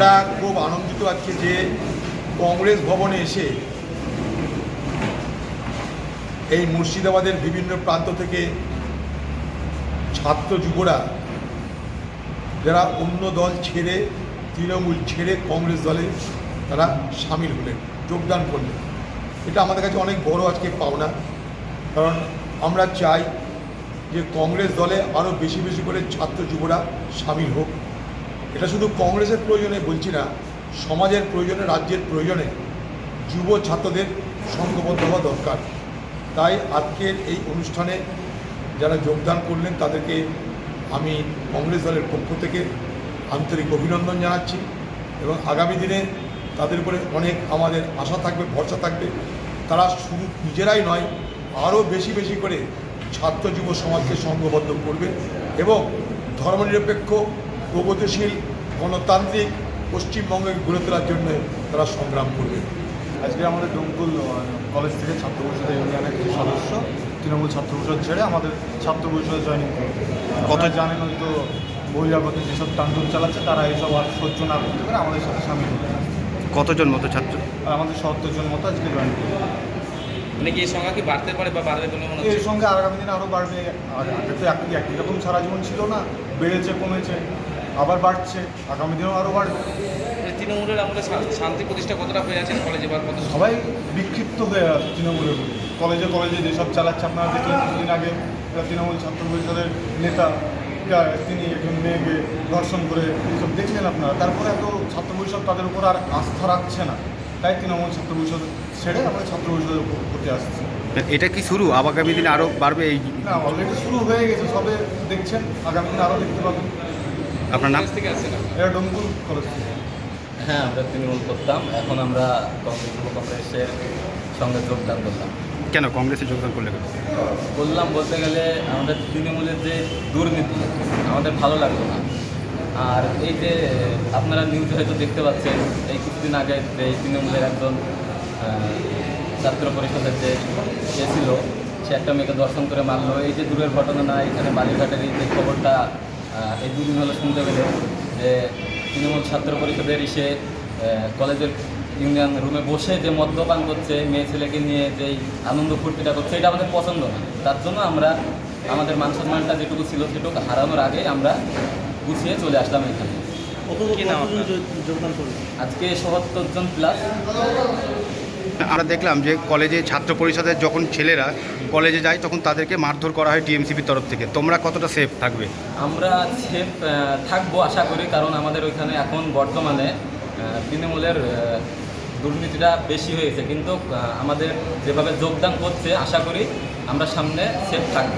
আমরা খুব আনন্দিত আজকে যে কংগ্রেস ভবনে এসে এই মুর্শিদাবাদের বিভিন্ন প্রান্ত থেকে ছাত্র যুবরা, যারা অন্য দল ছেড়ে, তৃণমূল ছেড়ে কংগ্রেস দলে তারা সামিল হলেন, যোগদান করলেন। এটা আমাদের কাছে অনেক বড় আজকে পাওনা, কারণ আমরা চাই যে কংগ্রেস দলে আরও বেশি বেশি করে ছাত্র যুবরা সামিল হোক। এটা শুধু কংগ্রেসের প্রয়োজনে বলছি না, সমাজের প্রয়োজনে, রাজ্যের প্রয়োজনে যুব ছাত্রদের সংঘবদ্ধ হওয়া দরকার। তাই আজকের এই অনুষ্ঠানে যারা যোগদান করলেন, তাদেরকে আমি কংগ্রেস দলের পক্ষ থেকে আন্তরিক অভিনন্দন জানাচ্ছি এবং আগামী দিনে তাদের উপরে অনেক আমাদের আশা থাকবে, ভরসা থাকবে। তারা শুধু নিজেরাই নয়, আরও বেশি বেশি করে ছাত্র যুব সমাজকে সংঘবদ্ধ করবে এবং ধর্মনিরপেক্ষ প্রগতিশীল গণতান্ত্রিক পশ্চিমবঙ্গে গড়ে তোলার জন্য তারা সংগ্রাম করবে। আজকে আমাদের ডোমকুল কলেজ থেকে ছাত্র পরিষদের ইউনিয়নের কিছু সদস্য তৃণমূল ছাত্র পরিষদ ছেড়ে আমাদের ছাত্র পরিষদে জয়েনিং করবে। কথা জানেন হয়তো বহিরাগত যেসব টান্ডুল চালাচ্ছে তারা এইসব আর সহ্য না করতে পারে আমাদের সাথে সামিল হবে। কতজন মতো ছাত্র? আর আমাদের সত্তর জন মতো আজকে জয়েন করবে। মানে কি এই সংখ্যা কি বাড়তে পারে বা বাড়বে বলে মনে এর সঙ্গে আগামী দিনে আরও বাড়বে। আর আগে তো একই একই রকম সারা জীবন ছিল না বেড়েছে কমেছে। আবার বাড়ছে আগামী দিনেও আরও বাড়বে। তৃণমূলের আমলে শা- শান্তি প্রতিষ্ঠা কতটা হয়ে আছে কলেজে বা কত সবাই বিক্ষিপ্ত হয়ে আছে তৃণমূলের। কলেজে কলেজে যেসব চালাচ্ছে আপনারা দেখলেন কিছুদিন আগে তৃণমূল ছাত্র পরিষদের নেতা তিনি একজন মেয়েকে ধর্ষণ করে এইসব দেখলেন আপনারা। তারপরে এত ছাত্র পরিষদ তাদের উপর আর আস্থা রাখছে না। তাই তৃণমূল ছাত্র পরিষদ ছেড়ে আমরা ছাত্র পরিষদের উপর প্রতি আসছে। এটা কি শুরু? আগামী দিনে আরও বাড়বে এই না অলরেডি শুরু হয়ে গেছে সবে দেখছেন আগামী দিনে আরও দেখতে পাবেন। আপনার নাম? থেকে আসছে এটা ডোমকুল কলেজ হ্যাঁ আমরা তৃণমূল করতাম। এখন আমরা কংগ্রেস যুব কংগ্রেসের সঙ্গে যোগদান করলাম। কেন কংগ্রেসে যোগদান করলে? বললাম বলতে গেলে আমাদের তৃণমূলের যে দুর্নীতি আমাদের ভালো লাগল না। আর এই যে আপনারা নিউজে হয়তো দেখতে পাচ্ছেন এই কিছুদিন আগে যে তৃণমূলের একজন ছাত্র পরিষদের যে সে ছিল সে একটা মেয়েকে দর্শন করে মারলো। এই যে দূরের ঘটনা না এখানে বালিঘাটের এই যে খবরটা এই দুদিন হলো শুনতে পেলে যে তৃণমূল ছাত্র পরিষদের এসে আহ, কলেজের ইউনিয়ন রুমে বসে যে মদ্যপান করছে মেয়ে ছেলেকে নিয়ে যেই আনন্দ ফুর্তিটা করছে এটা আমাদের পছন্দ না। তার জন্য আমরা আমাদের মান সম্মানটা যেটুকু ছিল সেটুকু হারানোর আগে আমরা গুছিয়ে চলে আসলাম এখানে। কি নাম আপনার? আজকে সত্তর জন প্লাস আমরা দেখলাম যে কলেজে ছাত্র পরিষদের যখন ছেলেরা কলেজে যায়, তখন তাদেরকে মারধর করা হয় টিএমসিপির তরফ থেকে। তোমরা কতটা সেফ থাকবে? আমরা সেফ থাকব আশা করি, কারণ আমাদের ওইখানে এখন বর্তমানে তৃণমূলের দুর্নীতিটা বেশি হয়েছে। কিন্তু আমাদের যেভাবে যোগদান করছে, আশা করি আমরা সামনে সেফ থাকব।